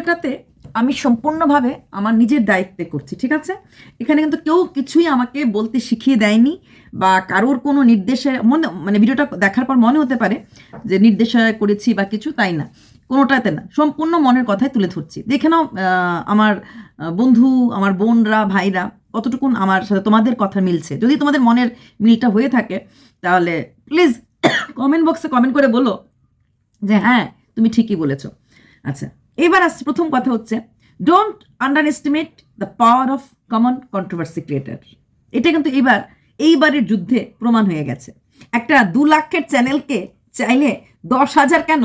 ভিডিওটাতে আমি সম্পূর্ণভাবে আমার নিজের দায়িত্বে করছি, ঠিক আছে? এখানে কিন্তু কেউ কিছুই আমাকে বলতে শিখিয়ে দেয়নি বা কারোর কোনো নির্দেশে মনে মানে ভিডিওটা দেখার পর মনে হতে পারে যে নির্দেশে করেছি বা কিছু, তাই না? কোনোটাতে না, সম্পূর্ণ মনের কথাই তুলে ধরছি। দেখে নাও আমার বন্ধু, আমার বোনরা, ভাইরা, কতটুকুন আমার সাথে তোমাদের কথা মিলছে। যদি তোমাদের মনের মিলটা হয়ে থাকে, তাহলে প্লিজ কমেন্ট বক্সে কমেন্ট করে বলো যে হ্যাঁ তুমি ঠিকই বলেছ। আচ্ছা। এবার আসছে প্রথম কথা হচ্ছে don't underestimate the power of common controversy creator এটা কিন্তু এবার, এইবারের যুদ্ধে প্রমাণ হয়ে গেছে। একটা দু লাখের চ্যানেলকে চাইলে দশ হাজার কেন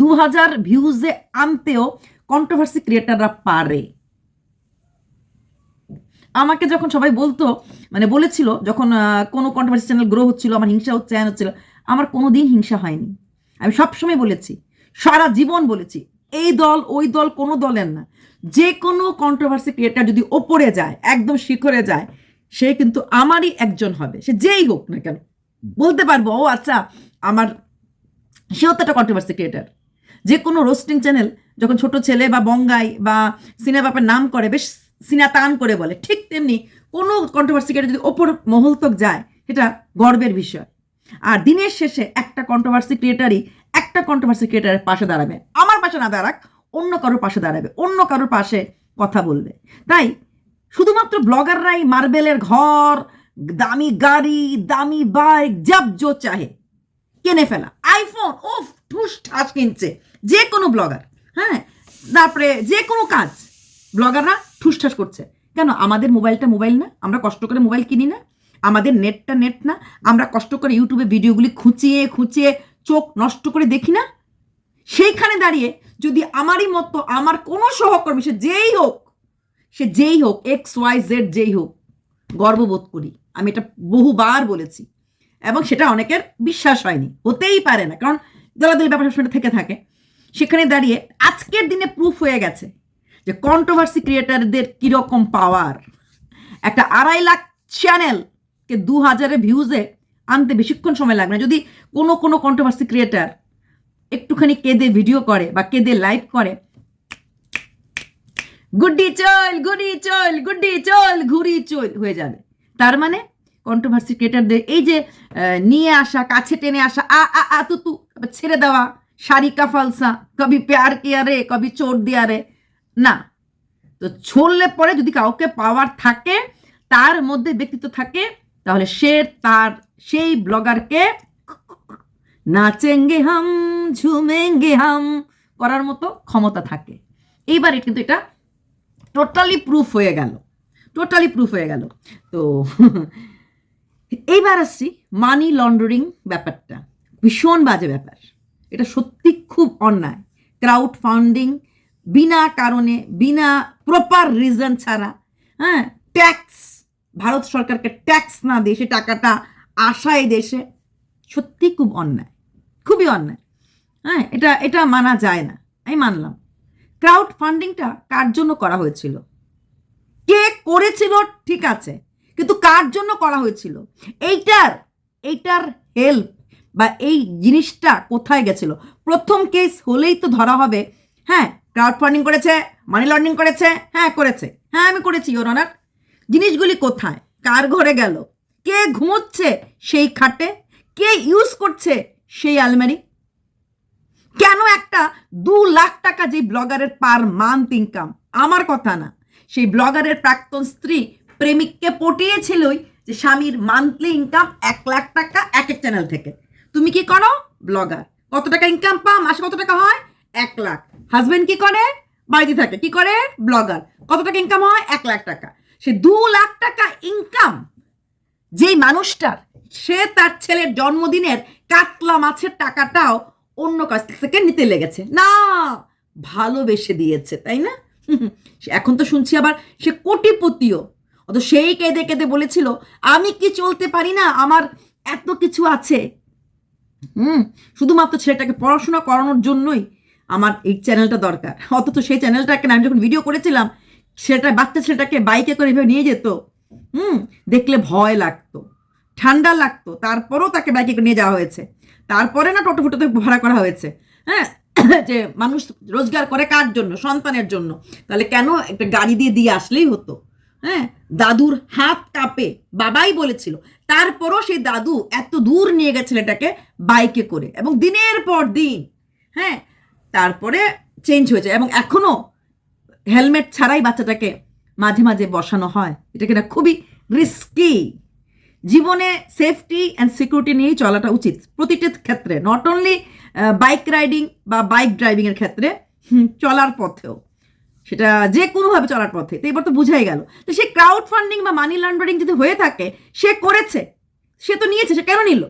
দু হাজার ভিউজে আনতেও কন্ট্রোভার্সি ক্রিয়েটাররা পারে। আমাকে যখন সবাই বলতো মানে বলেছিল, যখন কোনো কন্ট্রোভার্সি চ্যানেল গ্রো হচ্ছিল, আমার হিংসা হচ্ছে, হচ্ছিল, আমার কোনো দিন হিংসা হয়নি। আমি সবসময় বলেছি, সারা জীবন বলেছি এই দল, ওই দল কোনো দলের না। যে কোনো কন্ট্রোভার্সি ক্রিয়েটার যদি ওপরে যায়, একদম শিখরে যায়, সে কিন্তু আমারই একজন হবে। সে যেই হোক না কেন। বলতে পারব, ও আচ্ছা আমার সেও তো একটা কন্ট্রোভার্সি ক্রিয়েটার যে কোনো রোস্টিং চ্যানেল যখন ছোট ছেলে বা বঙ্গাই বা সিনে বাপের নাম করে, বেশ সিনা তান করে বলে, ঠিক তেমনি কোনো কন্ট্রোভার্সি ক্রিয়েটার যদি ওপর মহল তক যায় এটা গর্বের বিষয়। আর দিনের শেষে একটা কন্ট্রোভার্সি ক্রিয়েটারই একটা কন্ট্রোভার্সি ক্রিয়েটারের পাশে দাঁড়াবে। আমার পাশে না দাঁড়াক, অন্য কারোর পাশে দাঁড়াবে, অন্য কারোর পাশে কথা বলবে। তাই শুধুমাত্র ব্লগাররাই মার্বেলের ঘর, দামি গাড়ি, দামি বাইক জব জো চাহে, কিনে ফেলা। আইফোন ও ঠুস, ঠাস কিনছে। যে কোনো ব্লগার হ্যাঁ? তারপরে যে কোনো কাজ, ব্লগাররা ঠুস, ঠাস করছে। কেন? আমাদের মোবাইলটা মোবাইল না, আমরা কষ্ট করে মোবাইল কিনি না, আমাদের নেটটা নেট না, আমরা কষ্ট করে ইউটিউবে ভিডিওগুলি খুঁচিয়ে খুঁচিয়ে চোখ নষ্ট করে দেখি না সেইখানে দাঁড়িয়ে যদি আমারই মতো, আমার কোনো সহকর্মী, সে যেই হোক, সে যেই হোক এক্স ওয়াই জেড যেই হোক, গর্ববোধ করি। আমি এটা বহুবার বলেছি। এবং সেটা অনেকের বিশ্বাস হয়নি। হতেই পারে না। কারণ দলাদলি ব্যাপার সবসময় থেকে থাকে। সেখানে দাঁড়িয়ে আজকের দিনে প্রুফ হয়ে গেছে যে কন্ট্রোভার্সি ক্রিয়েটারদের কীরকম পাওয়ার একটা আড়াই লাখ চ্যানেলকে দু হাজারে ভিউজে আনতে বেশিক্ষণ সময় লাগবে না। যদি কোনো কোনো কন্ট্রোভার্সি ক্রিয়েটার একটুখানি কেঁদে ভিডিও করে বা কেঁদে লাইভ করে। গুড্ডি চল গুডি চল, গুড্ডি চল ঘুরি চল হয়ে যাবে। তার মানে কন্ট্রোভার্সি ক্রিয়েটারদের এই যে নিয়ে আসা, কাছে টেনে আসা, আ আ আ, তু তু ছেড়ে দেওয়া, শাড়ি কা ফালসা, কবি প্যার কিয়া রে, কবি চোট দিয়া রে, না। তো ছড়লে পরে যদি কাউকে পাওয়ার থাকে, তার মধ্যে ব্যক্তিত্ব থাকে, তাহলে সে তার, সেই ব্লগারকে নাচেঙ্গে হাম ঝুমেঙ্গে হাম করার মতো ক্ষমতা থাকে। এইবারে কিন্তু এটা টোটালি প্রুফ হয়ে গেল। টোটালি প্রুফ হয়ে গেল। তো এইবার আসছি মানি লন্ডারিং ব্যাপারটা। ভীষণ বাজে ব্যাপার। এটা সত্যি খুব অন্যায়। ক্রাউড ফান্ডিং বিনা কারণে, বিনা প্রপার রিজন ছাড়া হ্যাঁ ট্যাক্স ভারত সরকারকে ট্যাক্স না দিয়ে সে টাকাটা আসায় দেশে, সত্যি খুব অন্যায়। খুবই অন্যায়। হ্যাঁ এটা এটা মানা যায় না। আমি মানলাম। ক্রাউড ফান্ডিংটা কার জন্য করা হয়েছিল? কে করেছিল? ঠিক আছে। কিন্তু কার জন্য করা হয়েছিল? এইটার এইটার হেল্প বা এই জিনিসটা কোথায় গেছিল? প্রথম কেস হলেই তো ধরা হবে। হ্যাঁ ক্রাউড ফান্ডিং করেছে মানি লন্ডারিং করেছে হ্যাঁ করেছে। হ্যাঁ আমি করেছি ওর অনার জিনিসগুলি কোথায়? কার ঘরে গেল? কে ঘুমোচ্ছে সেই খাটে? কে ইউজ করছে সেই আলমারি? কেন একটা দু লাখ টাকা যে ব্লগারের পার মান্থ ইনকাম? আমার কথা না। সেই ব্লগারের প্রাক্তন স্ত্রী প্রেমিককে পটিয়েছিলই যে স্বামীর মান্থলি ইনকাম এক লাখ টাকা এক এক চ্যানেল থেকে। তুমি কি করো? ব্লগার। কত টাকা ইনকাম পাও? মাসে কত টাকা হয়? এক লাখ। হাজবেন্ড কি করে? বাড়িতে থাকে। কি করে? ব্লগার। কত টাকা ইনকাম হয়? এক লাখ টাকা। সে দু লাখ টাকা ইনকাম যেই মানুষটার সে তার ছেলের জন্মদিনের কাতলা মাছের টাকাটাও অন্য কাছ থেকে নিতে লেগেছে। না, ভালোবেসে দিয়েছে, তাই না? এখন তো শুনছি আবার সে কোটিপতিও। অত সেই কেঁদে কেঁদে বলেছিল, আমি কি চলতে পারি না? আমার এত কিছু আছে। হুম, শুধুমাত্র ছেলেটাকে পড়াশোনা করানোর জন্যই আমার এই চ্যানেলটা দরকার। অথচ সেই চ্যানেলটাকে আমি যখন ভিডিও করেছিলাম, সেটা বাচ্চা ছেলেটাকে বাইকে করে এভাবে নিয়ে যেত। হুম, দেখলে ভয় লাগতো। ঠান্ডা লাগতো, তারপরও তাকে বাইকে নিয়ে যাওয়া হয়েছে। তারপরে না টোটো ফোটোতে ভাড়া করা হয়েছে। হ্যাঁ? যে মানুষ রোজগার করে কার জন্য? সন্তানের জন্য। তাহলে কেন একটা গাড়ি দিয়ে দিয়ে আসলেই হতো? হ্যাঁ? দাদুর হাত কাঁপে। বাবাই বলেছিল। তারপরও সেই দাদু এত দূর নিয়ে গেছে এটাকে বাইকে করে এবং দিনের পর দিন হ্যাঁ? তারপরে চেঞ্জ হয়েছে এবং এখনও হেলমেট ছাড়াই বাচ্চাটাকে মাঝে মাঝে বসানো হয়। এটা কিনা খুবই রিস্কি জীবনে সেফটি অ্যান্ড সিকিউরিটি নিয়েই চলাটা উচিত। প্রতিটি ক্ষেত্রে নট অনলি বাইক রাইডিং বা বাইক ড্রাইভিংয়ের ক্ষেত্রে চলার পথেও। সেটা যে কোনোভাবে চলার পথে, তো এবার তো বুঝাই গেল। তো সে ক্রাউড ফান্ডিং বা মানি লন্ডারিং যদি হয়ে থাকে, সে করেছে, সে তো নিয়েছে, সে কেন নিল?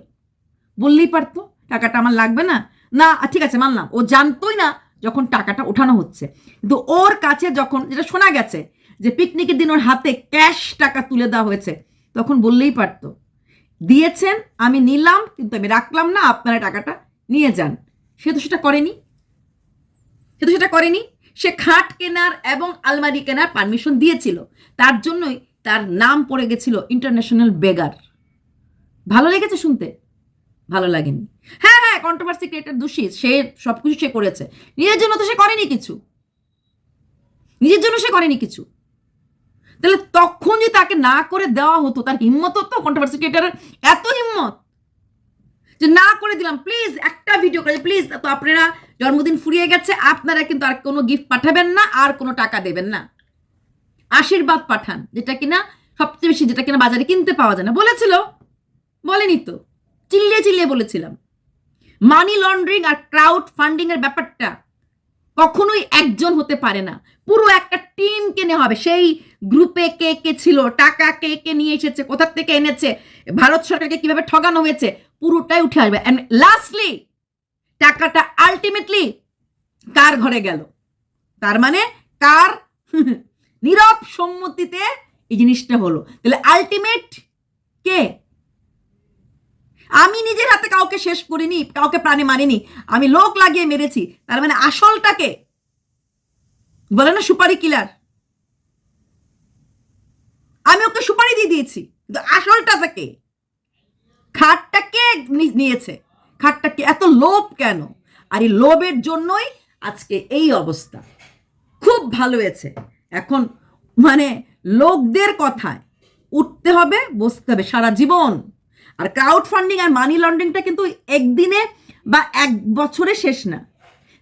বললেই পারতো, টাকাটা আমার লাগবে না। না ঠিক আছে, মানলাম। ও জানতোই না যখন টাকাটা ওঠানো হচ্ছে। কিন্তু ওর কাছে যখন, যেটা শোনা গেছে, যে পিকনিকের দিন ওর হাতে ক্যাশ টাকা তুলে দেওয়া হয়েছে তখন বললেই পারতো, দিয়েছেন, আমি নিলাম, কিন্তু আমি রাখলাম না, আপনারা টাকাটা নিয়ে যান। সে তো সেটা করেনি। সে তো সেটা করেনি। সে খাট কেনার এবং আলমারি কেনার পারমিশন দিয়েছিল। তার জন্যই তার নাম পড়ে গেছিল ইন্টারন্যাশনাল বেগার ভালো লেগেছে শুনতে? ভালো লাগেনি। হ্যাঁ হ্যাঁ কন্ট্রোভার্সি ক্রিয়েটার দোষী, সে সব কিছু সে করেছে। নিজের জন্য তো সে করেনি কিছু। নিজের জন্য সে করেনি কিছু। তাহলে তখন যদি তাকে না করে দেওয়া হতো, তার হিম্মত হতো কন্ট্রোভার্সি ক্রিয়েটারের এত হিম্মত যে না করে দিলাম। প্লিজ একটা ভিডিও করে প্লিজ তো আপনারা জন্মদিন ফুরিয়ে গেছে, আপনারা কিন্তু আর কোনো গিফট পাঠাবেন না, আর কোনো টাকা দেবেন না। আশীর্বাদ পাঠান, যেটা কিনা সবচেয়ে বেশি, যেটা কিনা বাজারে কিনতে পাওয়া যায় না। বলেছিল, বলেনি তো, চিল্লিয়ে চিল্লিয়ে বলেছিলাম। মানি লন্ডারিং আর ক্রাউড ফান্ডিং এর ব্যাপারটা কখনোই একজন হতে পারে না। পুরো একটা টিম কেনে হবে। সেই গ্রুপে কে কে ছিল, টাকা কে কে নিয়ে এসেছে, কোথা থেকে এনেছে, ভারত সরকারকে কীভাবে ঠগানো হয়েছে, পুরোটাই উঠে আসবে। অ্যান্ড লাস্টলি টাকাটা আলটিমেটলি কার ঘরে গেল? তার মানে কার? নীরব সম্মতিতে এই জিনিসটা হলো। তাহলে আলটিমেট কে? আমি নিজের হাতে কাউকে শেষ করিনি, কাউকে প্রাণে মারিনি, আমি লোক লাগিয়ে মেরেছি। তার মানে আসলটাকে বলে না সুপারি কিলার? আমি ওকে সুপারি দিয়ে দিয়েছি আসলটা থেকে খাটটা কে নিয়েছে? খাটটা কে? এত লোভ কেন? আর এই লোভের জন্যই আজকে এই অবস্থা। খুব ভালো হয়েছে। এখন মানে লোকদের কথায় উঠতে হবে, বসতে হবে সারা জীবন। আর ক্রাউড ফান্ডিং আর মানি লন্ডারিংটা কিন্তু একদিনে বা এক বছরে শেষ না।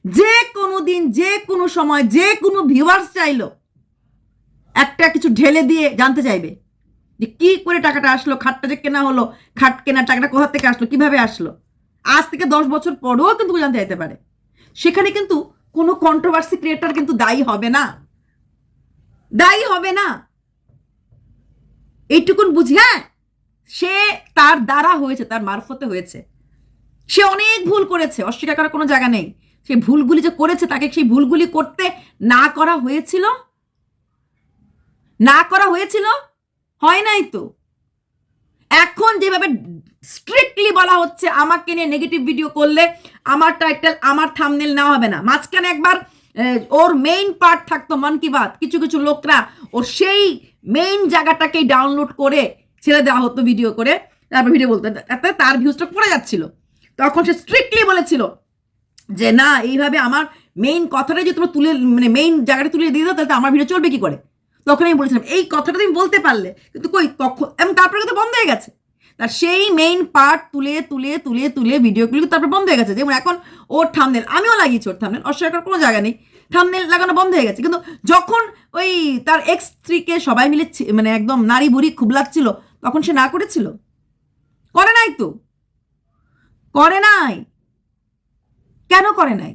যে কোনো দিন, যে কোনো সময়, যে কোনো ভিউয়ার্স চাইলো, একটা কিছু ঢেলে দিয়ে জানতে চাইবে যে কি করে টাকাটা আসলো, খাটটা যে কেনা হলো, খাট কেনার টাকাটা কোথা থেকে আসলো, কীভাবে আসলো। আজ থেকে দশ বছর পরেও কিন্তু জানতে চাইতে পারে। সেখানে কিন্তু কোনো কন্ট্রোভার্সি ক্রিয়েটার কিন্তু দায়ী হবে না। দায়ী হবে না। এইটুকুন বুঝি হ্যাঁ? সে তার দ্বারা হয়েছে, তার মারফতে হয়েছে। সে অনেক ভুল করেছে, অস্বীকার করার কোনো জায়গা নেই। সে ভুলগুলি যে করেছে, তাকে সেই ভুলগুলি করতে না করা হয়েছিল? না করা হয়েছিল? হয় নাই তো? এখন যেভাবে স্ট্রিক্টলি বলা হচ্ছে, আমাকে নিয়ে নেগেটিভ ভিডিও করলে আমার টাইটেল আমার থামনেল নেওয়া হবে না। মাঝখানে একবার ওর মেইন পার্ট থাকতো মন কি বাত। কিছু কিছু লোকরা ওর সেই মেইন জায়গাটাকেই ডাউনলোড করে ছেড়ে দেওয়া হতো ভিডিও করে। তারপর ভিডিও বলতে তার ভিউজটা পড়ে যাচ্ছিল। তখন সে স্ট্রিক্টলি বলেছিল যে না, এইভাবে আমার মেইন কথাটা যদি তোমরা তুলে মানে মেইন জায়গাটা তুলে দিয়ে দাও, তাহলে আমার ভিডিও চলবে কি করে? তখন আমি বলেছিলাম, এই কথাটা তুমি বলতে পারলে, কিন্তু কই তখন এবং তারপরে কিন্তু বন্ধ হয়ে গেছে। তার সেই মেইন পার্ট তুলে তুলে তুলে তুলে ভিডিওগুলো তারপরে বন্ধ হয়ে গেছে। যেমন এখন ওর থামনেল আমিও লাগিয়েছি ওর থামনেল অস্বীকার কোনো জায়গা নেই। থামনেল লাগানো বন্ধ হয়ে গেছে। কিন্তু যখন ওই তার এক্স স্ত্রীকে সবাই মিলে মানে একদম নারী বুড়ি খুব লাগছিল, তখন সে না করেছিল? করে নাই তো? করে নাই। কেন করে নাই?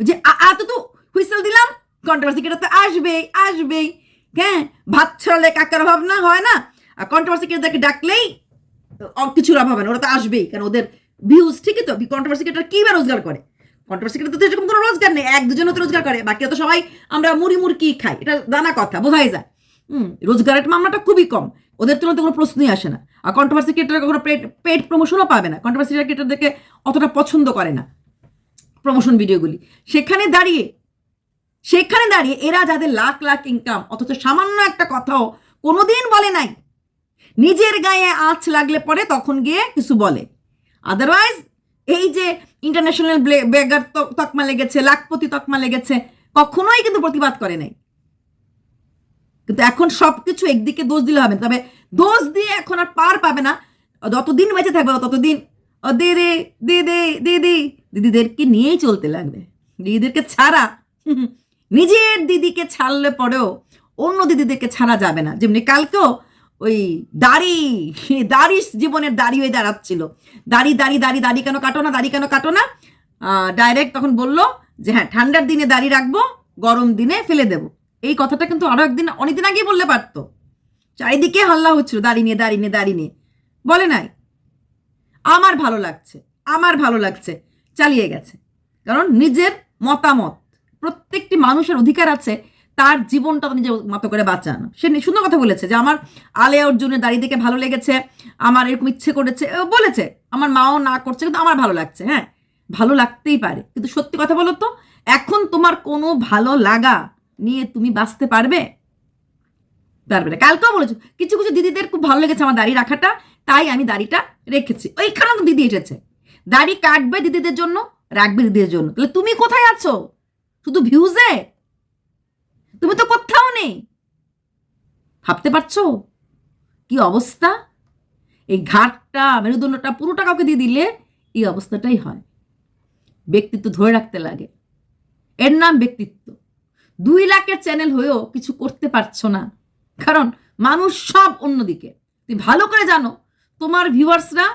যে আ তো হুইসেল দিলাম কন্ট্রোভার্সি কেটে তো আসবেই আসবেই। হ্যাঁ ভাত ছড়ালে কাকার অভাব না হয় না? আর কন্ট্রোভার্সি কেটে ডাকলেই কিছুর অভাব হয় না, ওরা তো আসবেই। কারণ ওদের ভিউজ ঠিকই তো কন্ট্রোভার্সি কেটার কি বা রোজগার করে? কন্ট্রোভার্সি কেটে তো এরকম কোনো রোজগার নেই, এক দুজন তো রোজগার করে, বাকি তো সবাই আমরা মুড়ি মুড়কি খাই, এটা জানা কথা, বোঝাই যায়। হুম, রোজগারের মামলাটা খুবই কম, ওদের তুলনায় কোনো প্রশ্নই আসে না। আর কন্ট্রোভার্সি ক্রিয়েটার কখনো পেড পেড প্রমোশনও পাবে না কন্ট্রোভার্সি ক্রিয়েটারদেরকে অতটা পছন্দ করে না। প্রমোশন ভিডিওগুলি সেখানে দাঁড়িয়ে সেখানে দাঁড়িয়ে এরা যাদের লাখ লাখ ইনকাম অথচ সামান্য একটা কথাও কোনোদিন বলে নাই। নিজের গায়ে আঁচ লাগলে পরে তখন গিয়ে কিছু বলে। আদারওয়াইজ এই যে ইন্টারন্যাশনাল বেগার তকমা লেগেছে, লাখপতি তকমা লেগেছে, কখনোই কিন্তু প্রতিবাদ করে নাই। কিন্তু এখন সব কিছু একদিকে দোষ দিলে হবে। তবে দোষ দিয়ে এখন আর পার পাবে না। যতদিন বেঁচে থাকবে ততদিন দে দে দে দে দে দে দিদিদেরকে নিয়েই চলতে লাগবে। দিদিদেরকে ছাড়া নিজের দিদিকে ছাড়লে পরেও অন্য দিদিদেরকে ছাড়া যাবে না। যেমনি কালকেও ওই দাড়ি দাড়ি জীবনের দাড়ি হয়ে দাঁড়াচ্ছিল। দাড়ি দাড়ি দাড়ি দাড়ি কেন কাটো না, দাড়ি কেন কাটো না? ডাইরেক্ট তখন বলল যে হ্যাঁ ঠান্ডার দিনে দাড়ি রাখব, গরম দিনে ফেলে দেবো। এই কথাটা কিন্তু আরও একদিন, অনেকদিন আগেই বললে পারতো। চারিদিকে হাল্লা হচ্ছিল, দাড়ি নিয়ে দাড়ি নিয়ে দাড়ি নিয়ে। বলে নাই। আমার ভালো লাগছে, আমার ভালো লাগছে। চালিয়ে গেছে। কারণ নিজের মতামত, প্রত্যেকটি মানুষের অধিকার আছে তার জীবনটা নিজের মতো করে বাঁচানো। সে সুন্দর কথা বলেছে যে, আমার আলেয়া অর্জুনের দাড়ি দেখে ভালো লেগেছে, আমার এরকম ইচ্ছে করেছে। বলেছে, আমার মাও না করছে, কিন্তু আমার ভালো লাগছে। হ্যাঁ ভালো লাগতেই পারে, কিন্তু সত্যি কথা বলো তো, এখন তোমার কোনো ভালো লাগা নিয়ে তুমি বাঁচতে পারবে? পারবে না। কালকেও বলেছ, কিছু কিছু দিদিদের খুব ভালো লেগেছে আমার দাড়ি রাখাটা, তাই আমি দাড়িটা রেখেছি। ওইখানেও দিদি এসেছে। দাড়ি কাটবে দিদিদের জন্য, রাখবে দিদিদের জন্য। তাহলে তুমি কোথায় আছো? শুধু ভিউজে তুমি তো কোথাও নেই। ভাবতে পারছ? কি অবস্থা? এই ঘাটটা, মেরুদণ্ডটা পুরোটা কাউকে দিয়ে দিলে এই অবস্থাটাই হয়। ব্যক্তিত্ব ধরে রাখতে লাগে। এর নাম ব্যক্তিত্ব। দুই লাখের চ্যানেল হয়েও কিছু করতে পারছ না। কারণ মানুষ সব অন্যদিকে। তুমি ভালো করে জানো, তোমার ভিউয়ার্সরা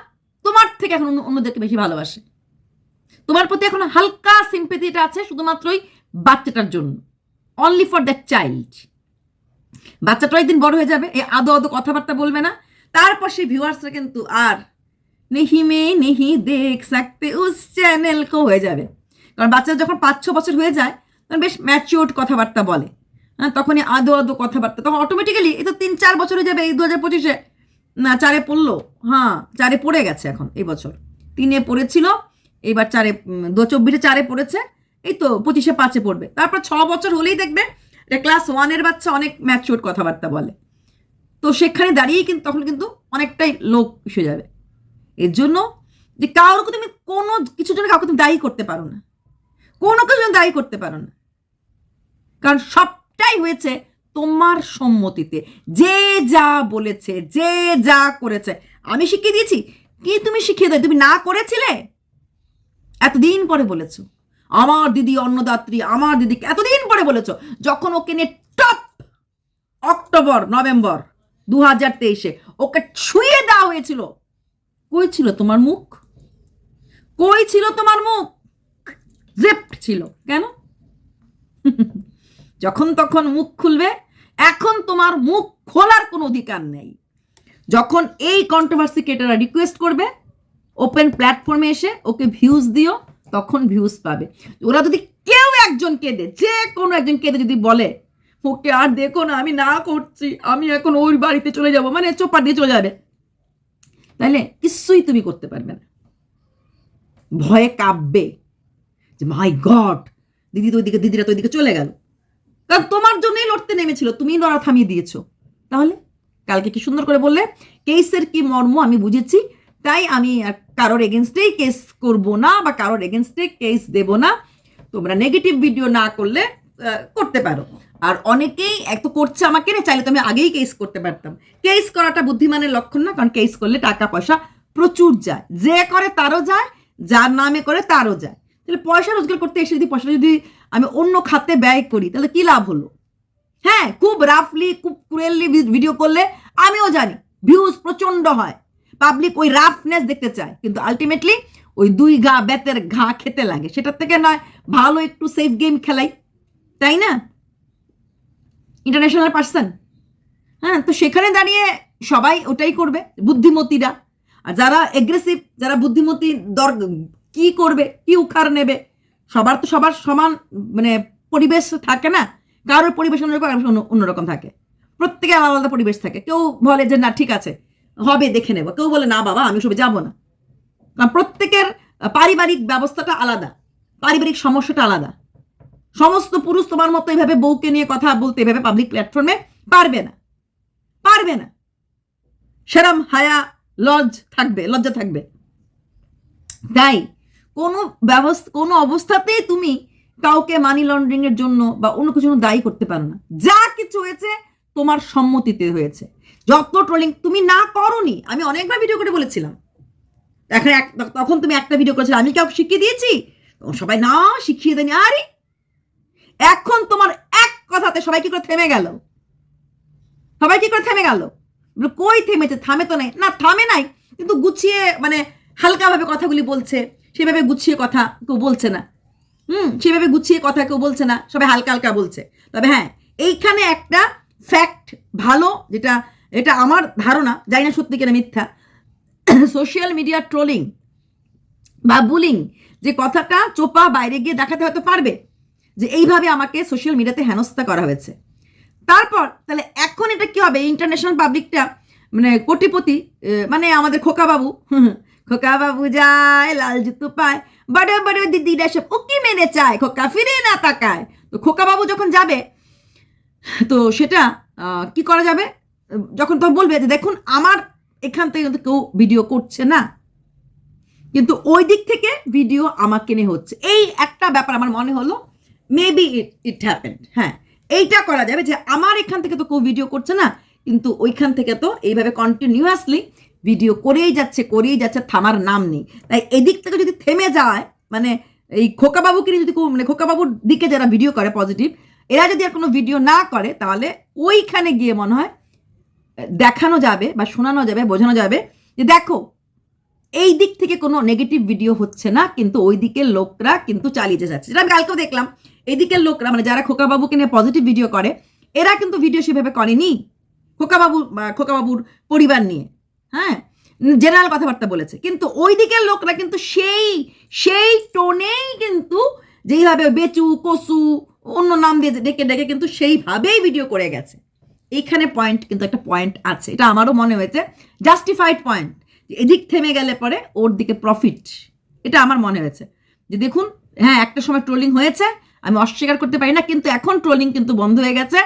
তোমার থেকে এখন অন্য- অন্যদেরকে বেশি ভালোবাসে। তোমার প্রতি এখন হালকা সিম্পেথিটা আছে শুধুমাত্রই বাচ্চাটার জন্য। অনলি ফর দ্যাট চাইল্ড বাচ্চাটা একদিন বড় হয়ে যাবে এই আদো আদো কথাবার্তা বলবে না। তারপর সেই ভিউয়ার্সরা কিন্তু আর নেহি মে নেহি দেখ সাকতে উস চ্যানেল কো হয়ে যাবে। কারণ বাচ্চারা যখন পাঁচ ছ বছর হয়ে যায়, তখন বেশ ম্যাচিওর্ড কথাবার্তা বলে। হ্যাঁ তখনই আদো আদো কথাবার্তা, তখন অটোমেটিক্যালি এই তো তিন চার বছর হয়ে যাবে এই দু হাজার পঁচিশে। না, চারে পড়ল। হ্যাঁ চারে পড়ে গেছে এখন এই বছর। তিনে পড়েছিল এইবার চারে দু চব্বিশে চারে পড়েছে, এই তো পঁচিশে পাঁচে পড়বে। তারপর ছ বছর হলেই দেখবে ক্লাস ওয়ানের বাচ্চা অনেক ম্যাচিওর কথাবার্তা বলে। তো সেখানে দাঁড়িয়েই কিন্তু তখন কিন্তু অনেকটাই লোক এসে যাবে। এর জন্য যে কারোকে তুমি কোনো কিছুর জন্য কাউকে তুমি দায়ী করতে পারো না। কোনো কিছু দায়ী করতে পারো না। কারণ সবটাই হয়েছে তোমার সম্মতিতে, যে যা বলেছে, যে যা করেছে, আমি শিখিয়ে দিয়েছি? কি তুমি শিখিয়ে দেয় তুমি না করেছিলে? এতদিন পরে বলেছ। আমার দিদি অন্নদাত্রী, আমার দিদি, এতদিন পরে বলেছ, যখন ওকে নিয়ে টপ অক্টোবর, নভেম্বর দু হাজার তেইশে ওকে ছুঁয়ে দেওয়া হয়েছিল, কই ছিল তোমার মুখ? কই ছিল তোমার মুখ? জিপ্ট ছিল। কেন? যখন তখন মুখ খুলবে এখন তোমার মুখ খোলার কোনো অধিকার নেই। যখন এই কন্ট্রোভার্সি ক্রিয়েটাররা রিকোয়েস্ট করবে ওপেন প্ল্যাটফর্মে এসে ওকে ভিউজ দিও, তখন ভিউজ পাবে। ওরা যদি কেউ একজন কেঁদে, যে কোনো একজন কেঁদে যদি বলে, ওকে আর দেখো না, আমি না করছি, আমি এখন ওই বাড়িতে চলে যাব মানে চোপার দিয়ে চলে যাবে। তাহলে কিছুই তুমি করতে পারবে না। ভয়ে কাঁপবে যে মাই গড দিদি তো ওইদিকে, দিদিরা তো ওইদিকে চলে গেল। কারণ তোমার জন্যই লড়তে নেমেছিল তুমি লড়া থামিয়ে দিয়েছ। তাহলে কালকে কি সুন্দর করে বললে, কেসের কি মর্ম আমি বুঝেছি, তাই আমি কারোর এগেনস্টেই কেস করব না বা কারোর এগেনস্টে কেস দেব না। তোমরা নেগেটিভ ভিডিও না করলে করতে পারো। আর অনেকেই এত করছে আমাকে না, চাইলে তো আমি আগেই কেস করতে পারতাম। কেস করাটা বুদ্ধিমানের লক্ষণ না, কারণ কেস করলে টাকা পয়সা প্রচুর যায়। যে করে তারও যায়, যার নামে করে তারও যায়। তাহলে পয়সা রোজগার করতে এসে যদি পয়সা যদি আমি অন্য খাতে ব্যয় করি, তাহলে কি লাভ হলো? হ্যাঁ খুব রাফলি খুব ক্রুয়েললি ভিডিও করলে আমিও জানি ভিউজ প্রচণ্ড হয়। পাবলিক ওই রাফনেস দেখতে চায়, কিন্তু আলটিমেটলি ওই দুই গা বেতের ঘা খেতে লাগে। সেটার থেকে নয়, ভালো একটু সেফ গেম খেলাই। তাই না? ইন্টারন্যাশনাল পার্সন হ্যাঁ তো সেখানে দাঁড়িয়ে সবাই ওটাই করবে, বুদ্ধিমতীরা। আর যারা এগ্রেসিভ যারা বুদ্ধিমতী দর কি করবে, কি উখার নেবে? সবার তো সবার সমান মানে পরিবেশ থাকে না? কারোর পরিবেশ অন্যরকম অন্য- অন্যরকম থাকে। প্রত্যেকে আলাদা আলাদা পরিবেশ থাকে। কেউ বলে যে, না, ঠিক আছে, হবে, দেখে নেব। কেউ বলে, না, বাবা, আমি সবে যাব না। কারণ প্রত্যেকের পারিবারিক ব্যবস্থাটা আলাদা, পারিবারিক সমস্যাটা আলাদা। সমস্ত পুরুষ তোমার মতো এইভাবে বউকে নিয়ে কথা বলতে, এভাবে পাবলিক প্ল্যাটফর্মে পারবে না। পারবে না। সেরম হায়া, লজ থাকবে, লজ্জা থাকবে। তাই কোনো ব্যবস্থা, কোনো অবস্থাতেই তুমি কাউকে মানি লন্ডারিং এর জন্য বা অন্য কিছু দায়ী করতে পারো না। যা কিছু হয়েছে তোমার সম্মতিতে হয়েছে। যত ট্রোলিং তুমি না করনি, আমি অনেকবার ভিডিও করে বলেছিলাম। এখন এক, তখন তুমি একটা ভিডিও করেছিলে, আমি কাউকে শিখিয়ে দিয়েছি? তখন সবাই, না, শিখিয়ে দেয়নি। আরে! এখন তোমার এক কথাতে সবাই কি করে থেমে গেল? সবাই কি করে থেমে গেল? কই থেমেছে? থামে তো নাই। না, থামে নাই, কিন্তু গুছিয়ে মানে হালকাভাবে কথাগুলি বলছে। সেভাবে গুছিয়ে কথা কেউ বলছে না। হুম, সেভাবে গুছিয়ে কথা কেউ বলছে না, সবাই হালকা হালকা বলছে। তবে হ্যাঁ এইখানে একটা ফ্যাক্ট ভালো, যেটা, এটা আমার ধারণা, জানি না সত্যি কিনা মিথ্যা। সোশ্যাল মিডিয়া ট্রোলিং বা বুলিং যে কথাটা চোপা বাইরে গিয়ে দেখাতে হয়তো পারবে, যে এইভাবে আমাকে সোশ্যাল মিডিয়াতে হেনস্থা করা হয়েছে। তারপর, তাহলে এখন এটা কী হবে? ইন্টারন্যাশনাল পাবলিকটা মানে কোটিপতি মানে আমাদের খোকা বাবু খোকা বাবু যায়, লাল জুতো পায়। বড় বড় দিদিরা সব ওকে মেনে চায়, খোকা ফিরে না তাকায়। তো খোকা বাবু যখন যাবে, তো সেটা কি করা যাবে? যখন তো বলবে যে দেখুন, আমার এখান থেকে কিন্তু কেউ ভিডিও করছে না। কিন্তু ওই দিক থেকে ভিডিও আমাকে নিয়ে হচ্ছে। এই একটা ব্যাপার আমার মনে হলো মেবি ইট ইট হ্যাপেন্ড হ্যাঁ। এইটা করা যাবে যে আমার এখান থেকে তো কেউ ভিডিও করছে না, কিন্তু ওইখান থেকে তো এইভাবে কন্টিনিউয়াসলি ভিডিও করেই যাচ্ছে করেই যাচ্ছে, থামার নাম নেই। তাই এদিক থেকে যদি থেমে যায় মানে এই খোকাবাবুকে যদি মানে খোকাবাবুর দিকে যারা ভিডিও করে পজিটিভ এরা যদি আর কোনো ভিডিও না করে, তাহলে ওইখানে গিয়ে মনে হয়, দেখানো যাবে বা শোনানো যাবে, বোঝানো যাবে যে দেখো, এই দিক থেকে কোনো নেগেটিভ ভিডিও হচ্ছে না, কিন্তু ওই দিকের লোকরা কিন্তু চালিয়ে যাচ্ছে। যেটা আমি কালকেও দেখলাম, এই দিকের লোকরা মানে যারা খোকাবাবুকে নিয়ে পজিটিভ ভিডিও করে, এরা কিন্তু ভিডিও সেভাবে করেনি। খোকাবাবু খোকাবাবুর পরিবার নিয়ে। হ্যাঁ? জেনারেল কথাবার্তা বলেছে। কিন্তু ওই দিকের লোকরা কিন্তু সেই সেই টোনেই কিন্তু যেইভাবে বেচু কসু অন্য নাম দিয়ে ডেকে ডেকে কিন্তু সেইভাবেই ভিডিও করে গেছে। এইখানে পয়েন্ট কিন্তু একটা পয়েন্ট আছে। এটা আমারও মনে হয়েছে। জাস্টিফাইড পয়েন্ট এদিক থেমে গেলে পরে ওর দিকে প্রফিট এটা আমার মনে হয়েছে। যে দেখুন হ্যাঁ একটা সময় ট্রোলিং হয়েছে, আমি অস্বীকার করতে পারি না, কিন্তু এখন ট্রোলিং কিন্তু বন্ধ হয়ে গেছে।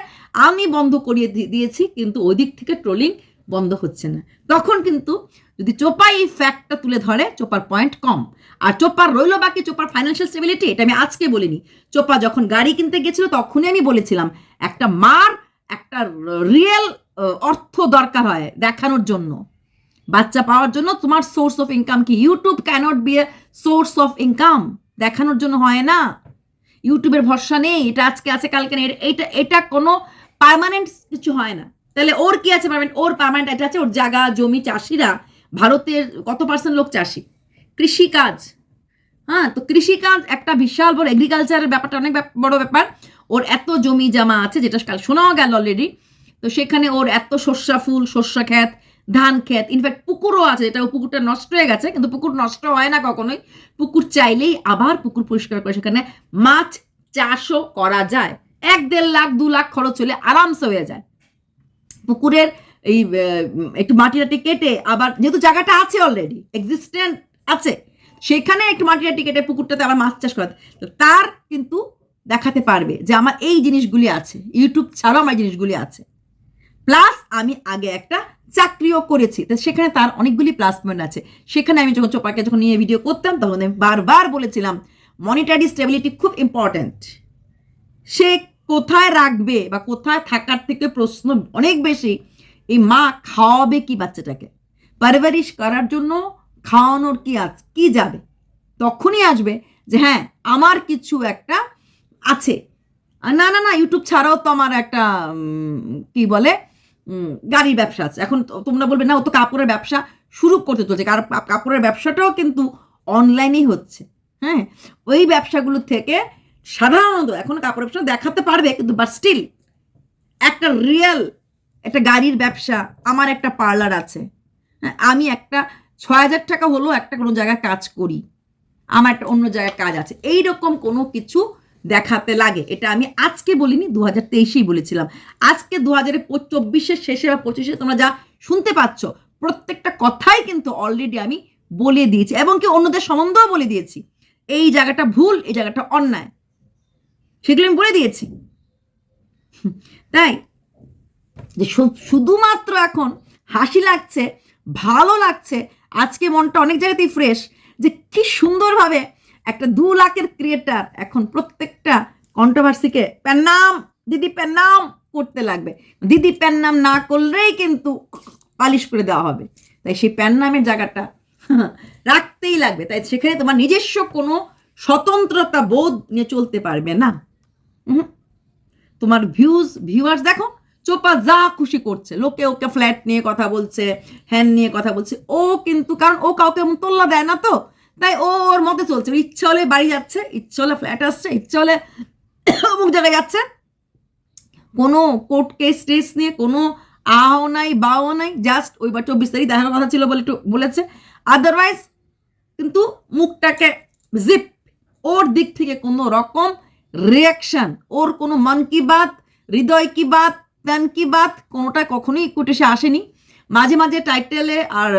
আমি বন্ধ করিয়ে দিয়েছি, কিন্তু ওই দিক থেকে ট্রোলিং বন্ধ হচ্ছে না। তখন কিন্তু যদি চোপা এই ফ্যাক্টটা তুলে ধরে, চোপার পয়েন্ট কম। আর চোপার রইল বাকি, চোপার ফাইন্যান্সিয়াল স্টেবিলিটি এটা আমি আজকে বলিনি। চোপা যখন গাড়ি কিনতে গেছিল, তখনই আমি বলেছিলাম, একটা মার, একটা রিয়েল অর্থ দরকার হয় দেখানোর জন্য। বাচ্চা পাওয়ার জন্য তোমার সোর্স অফ ইনকাম কি? YouTube cannot be a source of income দেখানোর জন্য হয় না। ইউটিউবের ভরসা নেই। এটা আজকে আছে, কালকে নেই। এটা এটা কোনো পার্মানেন্ট কিছু হয় না। তাহলে ওর কি আছে পার্মানেন্ট ওর পার্মানেন্ট এটা আছে, ওর জায়গা, জমি, চাষিরা, ভারতের কত পার্সেন্ট লোক চাষি? কৃষিকাজ। হ্যাঁ তো কৃষিকাজ একটা বিশাল বড় এগ্রিকালচারের ব্যাপারটা অনেক বড় ব্যাপার। ওর এত জমি জামা আছে, যেটা কাল শোনাও গেল অলরেডি তো সেখানে ওর এত শস্যা ফুল শস্য ক্ষেত, ধান ক্ষেত ইনফ্যাক্ট পুকুরও আছে, যেটা পুকুরটা নষ্ট হয়ে গেছে, কিন্তু পুকুর নষ্ট হয় না কখনোই। পুকুর চাইলেই আবার পুকুর পরিষ্কার করে সেখানে মাছ চাষও করা যায়। এক দেড় লাখ, দু লাখ খরচ হলে আরামসে হয়ে যায়। পুকুরের এই একটু মাটি টাটি কেটে আবার, যেহেতু জায়গাটা আছে অলরেডি এক্সিস্টেন্ট আছে, সেখানে একটু মাটি টাটি কেটে পুকুরটাতে আবার মাছ চাষ করা তো তার কিন্তু দেখাতে পারবে যে আমার এই জিনিসগুলি আছে, ইউটিউব ছাড়াও আমার জিনিসগুলি আছে। প্লাস আমি আগে একটা চাকরিও করেছি, তো সেখানে তার অনেকগুলি প্লাস পয়েন্ট আছে। সেখানে আমি যখন চোপাকে যখন নিয়ে ভিডিও করতাম, তখন আমি বারবার বলেছিলাম মনিটারি স্টেবিলিটি খুব ইম্পর্ট্যান্ট সে কোথায় রাখবে বা কোথায় থাকার থেকে প্রশ্ন অনেক বেশি, এই মা খাওয়াবে কি বাচ্চাটাকে? পারিবারিশ করার জন্য খাওয়ানোর কি আজ, কি যাবে? তখনই আসবে যে হ্যাঁ আমার কিছু একটা আছে। না না না, ইউটিউব ছাড়াও তো আমার একটা কি বলে গাড়ির ব্যবসা আছে। এখন তোমরা বলবে, না, ও তো কাপড়ের ব্যবসা শুরু করতে চলছে। কারণ কাপড়ের ব্যবসাটাও কিন্তু অনলাইনেই হচ্ছে। হ্যাঁ ওই ব্যবসাগুলো থেকে সাধারণত এখন কাপড়ের ব্যবসা দেখাতে পারবে কিন্তু বাট স্টিল একটা রিয়েল একটা গাড়ির ব্যবসা আমার একটা পার্লার আছে। হ্যাঁ, আমি একটা ছয় হাজার টাকা হলেও একটা কোনো জায়গায় কাজ করি আমার একটা অন্য জায়গায় কাজ আছে। এই রকম কোনো কিছু দেখাতে লাগে। এটা আমি আজকে বলিনি দু হাজার তেইশেই বলেছিলাম। আজকে দু হাজার চব্বিশের শেষে বা পঁচিশে তোমরা যা শুনতে পাচ্ছ প্রত্যেকটা কথাই কিন্তু অলরেডি আমি বলে দিয়েছি এবং কি অন্যদের সম্বন্ধেও বলে দিয়েছি। এই জায়গাটা ভুল এই জায়গাটা অন্যায়। সেগুলো আমি বলে দিয়েছি। তাই যে শুধুমাত্র এখন হাসি লাগছে, ভালো লাগছে, আজকে মনটা অনেক জায়গাতেই ফ্রেশ যে কি সুন্দরভাবে একটা দু লাখের ক্রিয়েটার এখন প্রত্যেকটা কন্ট্রোভার্সিকে প্যান্নাম দিদি প্যান্নাম করতে লাগবে। দিদি প্যান্নাম না করলেই কিন্তু পালিশ করে দেওয়া হবে। তাই সেই প্যান্নামের জায়গাটা রাখতেই লাগবে। তাই সেখানে তোমার নিজস্ব কোনো স্বতন্ত্রতা বোধ নিয়ে চলতে পারবে না। তোমার ভিউজ ভিউয়ার্স দেখো, চোপা যা খুশি করছে। লোকে ওকে ফ্ল্যাট নিয়ে কথা বলছে হ্যান নিয়ে কথা বলছে। ও কিন্তু, কারণ ও কাউকে তোল্লা দেয় না তো। তাই ও ওর মতে চলছে। ইচ্ছা হলে বাড়ি যাচ্ছে ইচ্ছা হলে ফ্ল্যাট আসছে ইচ্ছা হলে অমুক জায়গায় যাচ্ছে। কোনো কোর্ট কেস টেস নিয়ে কোনো আও নাই, বাও নাই জাস্ট ওইবার চব্বিশ তারিখ দেখানোর কথা ছিল বলে বলেছে। আদারওয়াইজ কিন্তু মুখটাকে জিপ ওর দিক থেকে কোনো রকম রিয়াকশন ওর কোনো মন কি বাত, হৃদয় কি বাত ত্যান কি বাত, কোনোটা কখনোই কুটেসে আসেনি। মাঝে মাঝে টাইটেলে আর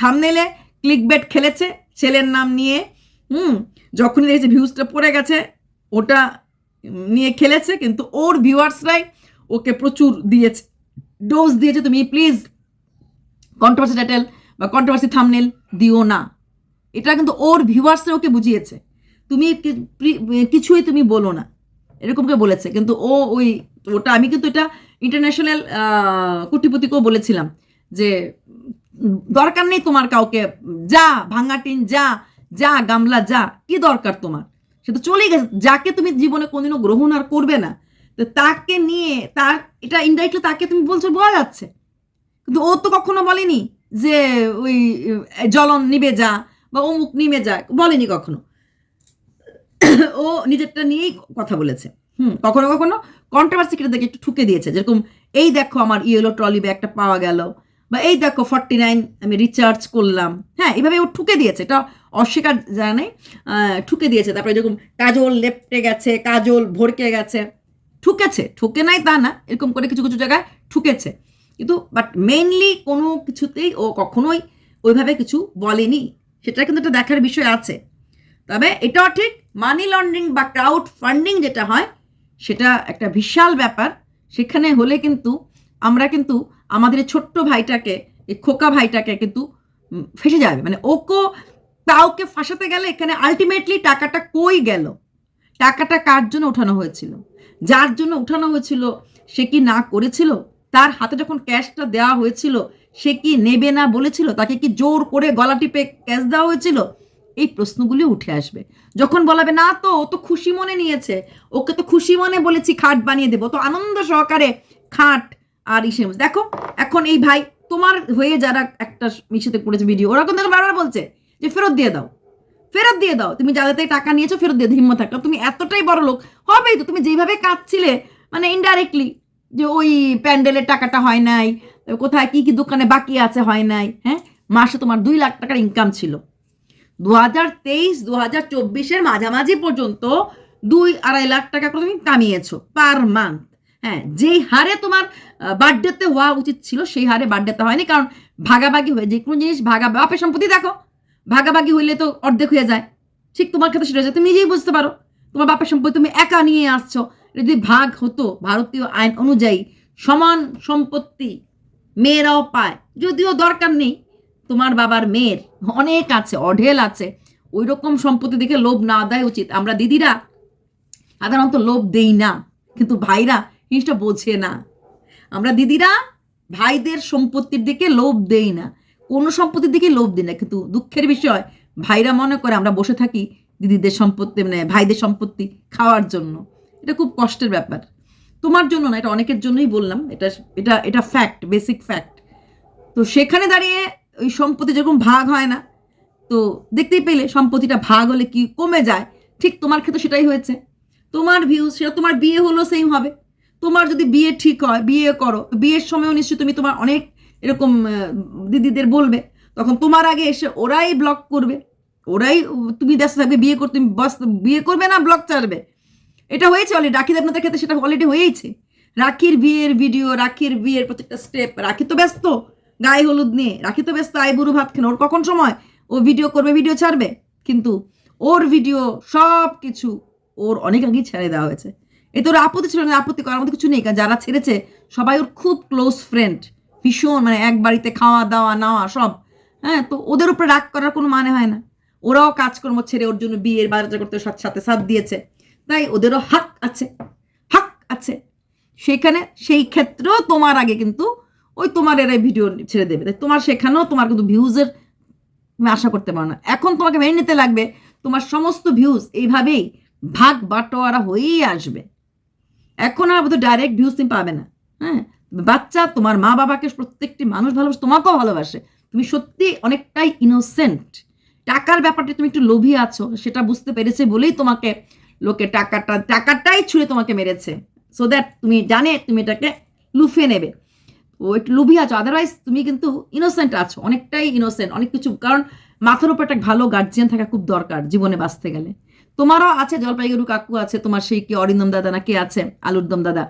থামনেলে ক্লিক বেট খেলেছে ছেলের নাম নিয়ে। হুম, যখনই দেখেছে ভিউজটা পড়ে গেছে, ওটা নিয়ে খেলেছে, কিন্তু ওর ভিউয়ার্সরাই ওকে প্রচুর দিয়েছে ডোজ দিয়েছে। তুমি প্লিজ কন্ট্রোভার্সি টাইটেল বা কন্ট্রোভার্সি থামনেল দিও না। এটা কিন্তু ওর ভিউয়ার্সরা ওকে বুঝিয়েছে। তুমি কিছুই তুমি বলো না। এরকম করে বলেছে। কিন্তু ও ওই ওটা আমি কিন্তু এটা ইন্টারন্যাশনাল কুটিপতিকেও বলেছিলাম যে দরকার নেই তোমার কাউকে যা ভাঙাটিন যা যা গামলা যা কি দরকার তোমার? সে তো চলেই গেছে। যাকে তুমি জীবনে কোনোদিনও গ্রহণ আর করবে না তো তাকে নিয়ে তার এটা ইনডাইরেক্টলি তাকে তুমি বলছো বোঝা যাচ্ছে। কিন্তু ও তো কখনো বলেনি যে ওই আহ, জ্বলন নিবে যা বা অমুক নিমে যা বলেনি কখনো। ও নিজেরটা নিয়েই কথা বলেছে। হুম, কখনো কখনো কন্ট্রোভার্সি দেখে একটু ঠুকে দিয়েছে, যেরকম, এই দেখো আমার ইয়েলো ট্রলি ব্যাগটা পাওয়া গেল। বা, এই দেখো ফর্টি নাইন আমি রিচার্জ করলাম। হ্যাঁ এইভাবে ও ঠুকে দিয়েছে, এটা অস্বীকার জানে ঠুকে দিয়েছে। তারপরে যেরকম, কাজল লেপটে গেছে, কাজল ভরকে গেছে। ঠুকেছে, ঠুকে নাই তা না, এরকম করে কিছু কিছু জায়গায় ঠুকেছে। কিন্তু বাট মেইনলি কোনো কিছুতেই ও কখনোই ওইভাবে কিছু বলেনি। সেটা কিন্তু একটা দেখার বিষয় আছে। তবে এটাও ঠিক মানি লন্ডারিং বা ক্রাউড ফান্ডিং যেটা হয়, সেটা একটা বিশাল ব্যাপার। সেখানে হলে কিন্তু আমরা কিন্তু আমাদের ছোট্ট ভাইটাকে, এই খোকা ভাইটাকে কিন্তু ফেসে যাবে। মানে ওকে কাউকে ফাঁসাতে গেলে এখানে আলটিমেটলি টাকাটা কই গেল? টাকাটা কার জন্য ওঠানো হয়েছিল? যার জন্য উঠানো হয়েছিল, সে কি না করেছিল? তার হাতে যখন ক্যাশটা দেওয়া হয়েছিল, সে কি নেবে না বলেছিল? তাকে কি জোর করে গলা টিপে ক্যাশ দেওয়া হয়েছিল? এই প্রশ্নগুলি উঠে আসবে। যখন বলাবে, না তো, ও তো খুশি মনে নিয়েছে। ওকে তো খুশি মনে বলেছি, খাট বানিয়ে দেবো। তো আনন্দ সহকারে খাট আর ইসে দেখো, এখন এই ভাই, তোমার হয়ে যারা একটা মিশিতে করেছে ভিডিও ওরা কিন্তু বারবার বলছে যে, ফেরত দিয়ে দাও। ফেরত দিয়ে দাও। তুমি যাদের থেকে টাকা নিয়েছো, ফেরত দিয়ে হিম্মত থাকলে। তুমি এতটাই বড় লোক, হবেই তো। তুমি যেভাবে কাঁদছিলে মানে ইনডাইরেক্টলি যে, ওই প্যান্ডেলের টাকাটা হয় নাই। কোথায় কি কি দোকানে বাকি আছে, হয় নাই। হ্যাঁ? মাসে তোমার দুই লাখ টাকার ইনকাম ছিল। দু হাজার তেইশ দু হাজার চব্বিশের মাঝামাঝি পর্যন্ত দুই আড়াই লাখ টাকা করে তুমি কামিয়েছো পার মান্থ। হ্যাঁ যেই হারে তোমার বার্থডেতে হওয়া উচিত ছিল, সেই হারে বার্থডেতে হয়নি, কারণ ভাগাভাগি হয়ে যে কোনো জিনিস ভাগা, বাপের সম্পত্তি দেখো, ভাগাভাগি হইলে তো অর্ধেক হয়ে যায়। ঠিক তোমার ক্ষেত্রে সেটা তুমি নিজেই বুঝতে পারো, তোমার বাপের সম্পত্তি তুমি একা নিয়ে আসছো। যদি ভাগ হতো ভারতীয় আইন অনুযায়ী, সমান সম্পত্তি মেয়েরাও পায়, যদিও দরকার নেই তোমার বাবার মেয়ের অনেক আছে, অঢেল আছে। ওই রকম সম্পত্তি দেখে লোভ না দেয় উচিত। আমরা দিদিরা সাধারণত লোভ দেই না, কিন্তু ভাইরা জিনিসটা বোঝে না। আমরা দিদিরা ভাইদের সম্পত্তির দিকে লোভ দেই না। কোনো সম্পত্তির দিকে লোভ দিই না, কিন্তু দুঃখের বিষয়, ভাইরা মনে করে আমরা বসে থাকি দিদিদের সম্পত্তি মানে ভাইদের সম্পত্তি খাওয়ার জন্য। এটা খুব কষ্টের ব্যাপার। তোমার জন্য না, এটা অনেকের জন্যই বললাম, এটা এটা এটা ফ্যাক্ট বেসিক ফ্যাক্ট তো সেখানে দাঁড়িয়ে ওই সম্পত্তি যেরকম ভাগ হয় না, তো দেখতেই পেলে সম্পত্তিটা ভাগ হলে কি কমে যায়। ঠিক তোমার ক্ষেত্রে সেটাই হয়েছে। তোমার ভিউজ সেটা তোমার বিয়ে হলো সেম হবে। তোমার যদি বিয়ে ঠিক হয়, বিয়ে করো, বিয়ের সময়ও নিশ্চয়ই তুমি তোমার অনেক এরকম দিদিদের বলবে। তখন তোমার আগে এসে ওরাই ব্লক করবে। ওরাই, তুমি ব্যস্ত থাকবে, বিয়ে করতে তুমি বস বিয়ে করবে না ব্লক চালবে। এটা হয়েছে অলরেডি রাখি দেবনাথের ক্ষেত্রে সেটা অলরেডি হয়েইছে। রাখির বিয়ের ভিডিও রাখির বিয়ের প্রত্যেকটা স্টেপ রাখি তো ব্যস্ত। গায়ে হলুদ নিয়ে। রাখি তো ব্যস্ত আই বুড়ো ভাত খেলে ওর কখন সময়? ও ভিডিও করবে ভিডিও ছাড়বে। কিন্তু ওর ভিডিও সব কিছু ওর অনেক আগেই ছেড়ে দেওয়া হয়েছে। এতে ওর আপত্তি ছিল না, আপত্তি করার মতো কিছু নেই, কারণ যারা ছেড়েছে, সবাই ওর খুব ক্লোজ ফ্রেন্ড ভীষণ মানে এক বাড়িতে খাওয়া দাওয়া, নেওয়া, সব। হ্যাঁ তো ওদের উপরে রাগ করার কোনো মানে হয় না। ওরাও কাজকর্ম ছেড়ে ওর জন্য বিয়ের বাজার করতে সাথে সাথ দিয়েছে। তাই ওদেরও হাক আছে হাক আছে। সেখানে সেই ক্ষেত্রেও তোমার আগে কিন্তু ওই তোমার এরা ভিডিও ছেড়ে দেবে। তাই তোমার সেখানেও তোমার কিন্তু ভিউজের তুমি আশা করতে পারো না। এখন তোমাকে মেনে নিতে লাগবে, তোমার সমস্ত ভিউজ এইভাবেই ভাগ বাটোয়ারা হয়েই আসবে। এখন আর বোধহয় ডাইরেক্ট ভিউজ তুমি পাবে না। হ্যাঁ? বাচ্চা তোমার মা বাবাকে প্রত্যেকটি মানুষ ভালোবাসে, তোমাকেও ভালোবাসে। তুমি সত্যি অনেকটাই ইনোসেন্ট টাকার ব্যাপারটা তুমি একটু লোভী আছো, সেটা বুঝতে পেরেছে বলেই তোমাকে লোকে টাকাটা, টাকাটাই ছুঁড়ে তোমাকে মেরেছে। সো দ্যাট তুমি জানে তুমি এটাকে লুফে নেবে। একটু লুভি আছো আদারওয়াইজ তুমি কিন্তু ইনোসেন্ট আছো, অনেকটাই ইনোসেন্ট অনেক কিছু, কারণ মাথার উপর একটা ভালো গার্জিয়ান থাকা খুব দরকার জীবনে বাঁচতে গেলে। তোমারও আছে জলপাইগুড়ি কাকু আছে, তোমার সেই কি অরিন্দম দাদা না কে আছে, আলুরদম দাদা?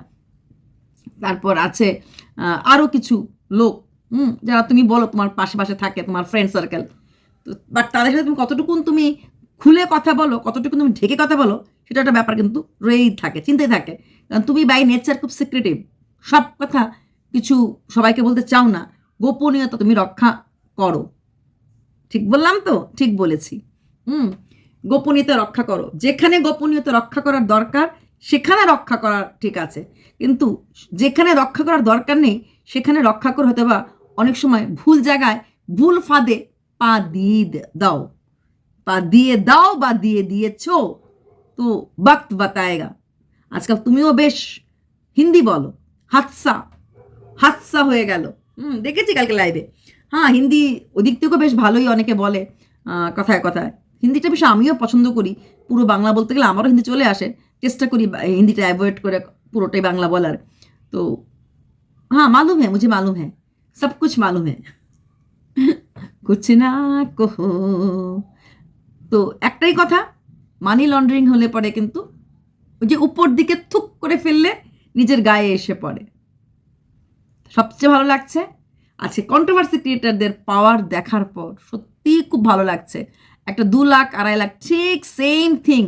তারপর আছে আরও কিছু লোক, হুম, যারা তুমি বলো তোমার পাশে পাশে থাকে, তোমার ফ্রেন্ড সার্কেল তো বাট তাদের সাথে তুমি কতটুকুন তুমি খুলে কথা বলো কতটুকু তুমি ঢেকে কথা বলো, সেটা একটা ব্যাপার কিন্তু রয়েই থাকে চিন্তায় থাকে। কারণ তুমি বাই নেচার খুব সিক্রেটিভ সব কথা কিছু সবাইকে বলতে চাও না, গোপনীয়তা তুমি রক্ষা করো। ঠিক বললাম তো? ঠিক বলেছি। হুম, গোপনীয়তা রক্ষা করো। যেখানে গোপনীয়তা রক্ষা করার দরকার, সেখানে রক্ষা করার ঠিক আছে। কিন্তু যেখানে রক্ষা করার দরকার নেই, সেখানে রক্ষা করে হয়তো বা অনেক সময় ভুল জায়গায় ভুল ফাঁদে পা দিয়ে দাও। পা দিয়ে দাও বা দিয়ে দিয়েছ, তো বক্ত বাতায়েগা। আজকাল তুমিও বেশ হিন্দি বলো, হাতসা। হাতসা হয়ে গেল হুম দেখেছি কালকে লাইভে হ্যাঁ হিন্দি ওদিক থেকেও বেশ ভালোই অনেকে বলে আহ, কথায় কথায় হিন্দিটা বেশ আমিও পছন্দ করি পুরো বাংলা বলতে গেলে আমারও হিন্দি চলে আসে চেষ্টা করি বা- হিন্দিটা অ্যাভয়েড করে পুরোটাই বাংলা বলার তো हाँ मालूम है मुझे मालूम है सब कुछ मालूम है कुछ না কহো তো একটাই কথা মানি লন্ডারিং হলে পরে কিন্তু ওই যে উপর দিকে থুক করে ফেললে নিজের গায়ে এসে পড়ে সবচেয়ে ভালো লাগছে। আজকে কন্ট্রোভার্সি ক্রিয়েটারদের পাওয়ার দেখার পর সত্যিই খুব ভালো লাগছে। একটা দু লাখ, আড়াই লাখ, ঠিক সেম থিং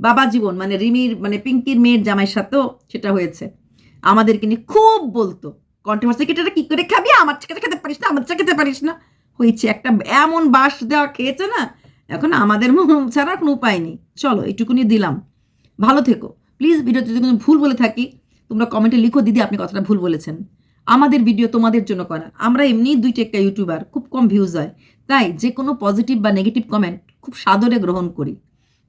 বাবা জীবন মানে রিমির মানে পিঙ্কির মেয়ের জামাইয়ের সাথেও সেটা হয়েছে। আমাদেরকে নিয়ে খুব বলতো কন্ট্রোভার্সি ক্রিয়েটাররা কি করে খাবি? আমার চাকাতে খেতে পারিস না, আমার চাকাতে পারিস না। হয়েছে একটা এমন বাস দেওয়া খেয়েছে না, এখন আমাদের ছাড়া কোনো উপায় নেই। চলো, এইটুকুনি দিলাম। ভালো থেকো। প্লিজ ভিডিওতে যদি কোনো ভুল বলে থাকি, তোমরা কমেন্টে লিখো, দিদি আপনি কথাটা ভুল বলেছেন। আমাদের ভিডিও তোমাদের জন্য করা। আমরা এমনিই দুই একটা ইউটিউবার খুব কম ভিউজ হয়। তাই যে কোনো পজিটিভ বা নেগেটিভ কমেন্ট খুব সাদরে গ্রহণ করি।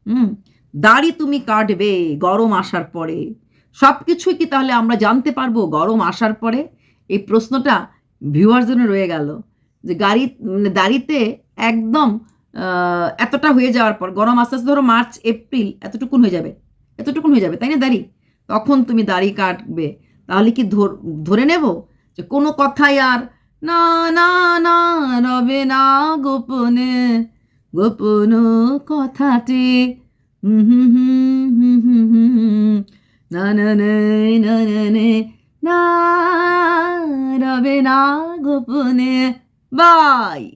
হুম? দাড়ি তুমি কাটবে গরম আসার পরে। সব কিছুই কি তাহলে আমরা জানতে পারব গরম আসার পরে? এই প্রশ্নটা ভিউয়ার জন্য রয়ে গেল। যে গাড়ি মানে দাড়িতে একদম এতটা হয়ে যাওয়ার পর, গরম আস্তে আস্তে ধরো মার্চ, এপ্রিল, এতটুকুন হয়ে যাবে। এতটুকুন হয়ে যাবে, তাই না দাড়ি? তখন তুমি দাড়ি কাটবে। তাহলে কি ধর- নেব যে কোনো কথাই আর না না না রবে না গোপনে গোপন কথাটি। নে, না না নে, না রবে না গোপনে। বাই!